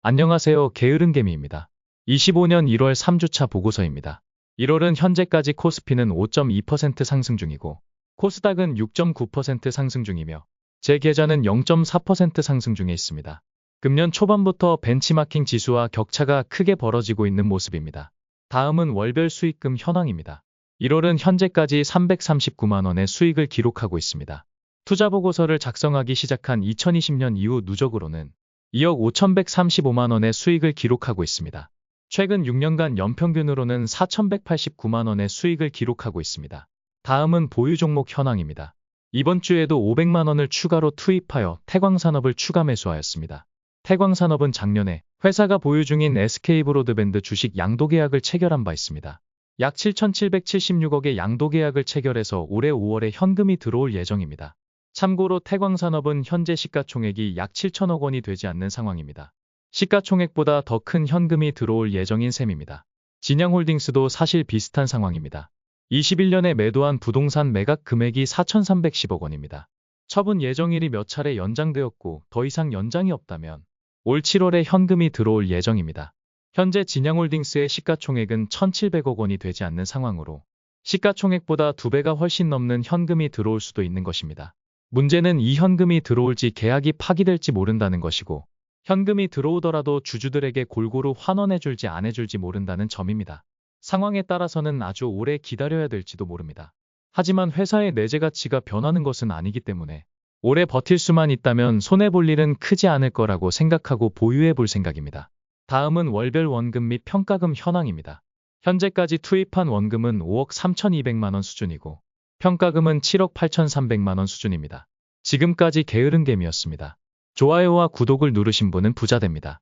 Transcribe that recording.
안녕하세요. 게으른 개미입니다. 25년 1월 3주차 보고서입니다. 1월은 현재까지 코스피는 5.2% 상승 중이고 코스닥은 6.9% 상승 중이며 제 계좌는 0.4% 상승 중에 있습니다. 금년 초반부터 벤치마킹 지수와 격차가 크게 벌어지고 있는 모습입니다. 다음은 월별 수익금 현황입니다. 1월은 현재까지 339만 원의 수익을 기록하고 있습니다. 투자 보고서를 작성하기 시작한 2020년 이후 누적으로는 2억 5,135만 원의 수익을 기록하고 있습니다. 최근 6년간 연평균으로는 4,189만 원의 수익을 기록하고 있습니다. 다음은 보유 종목 현황입니다. 이번 주에도 500만 원을 추가로 투입하여 태광산업을 추가 매수하였습니다. 태광산업은 작년에 회사가 보유 중인 SK브로드밴드 주식 양도 계약을 체결한 바 있습니다. 약 7,776억의 양도 계약을 체결해서 올해 5월에 현금이 들어올 예정입니다. 참고로 태광산업은 현재 시가총액이 약 7천억 원이 되지 않는 상황입니다. 시가총액보다 더 큰 현금이 들어올 예정인 셈입니다. 진양홀딩스도 사실 비슷한 상황입니다. 21년에 매도한 부동산 매각 금액이 4,310억 원입니다. 처분 예정일이 몇 차례 연장되었고 더 이상 연장이 없다면 올 7월에 현금이 들어올 예정입니다. 현재 진양홀딩스의 시가총액은 1,700억 원이 되지 않는 상황으로 시가총액보다 두 배가 훨씬 넘는 현금이 들어올 수도 있는 것입니다. 문제는 이 현금이 들어올지 계약이 파기될지 모른다는 것이고 현금이 들어오더라도 주주들에게 골고루 환원해줄지 안 해줄지 모른다는 점입니다. 상황에 따라서는 아주 오래 기다려야 될지도 모릅니다. 하지만 회사의 내재 가치가 변하는 것은 아니기 때문에 오래 버틸 수만 있다면 손해볼 일은 크지 않을 거라고 생각하고 보유해 볼 생각입니다. 다음은 월별 원금 및 평가금 현황입니다. 현재까지 투입한 원금은 5억 3,200만 원 수준이고 평가금은 7억 8,300만 원 수준입니다. 지금까지 게으른 개미였습니다. 좋아요와 구독을 누르신 분은 부자 됩니다.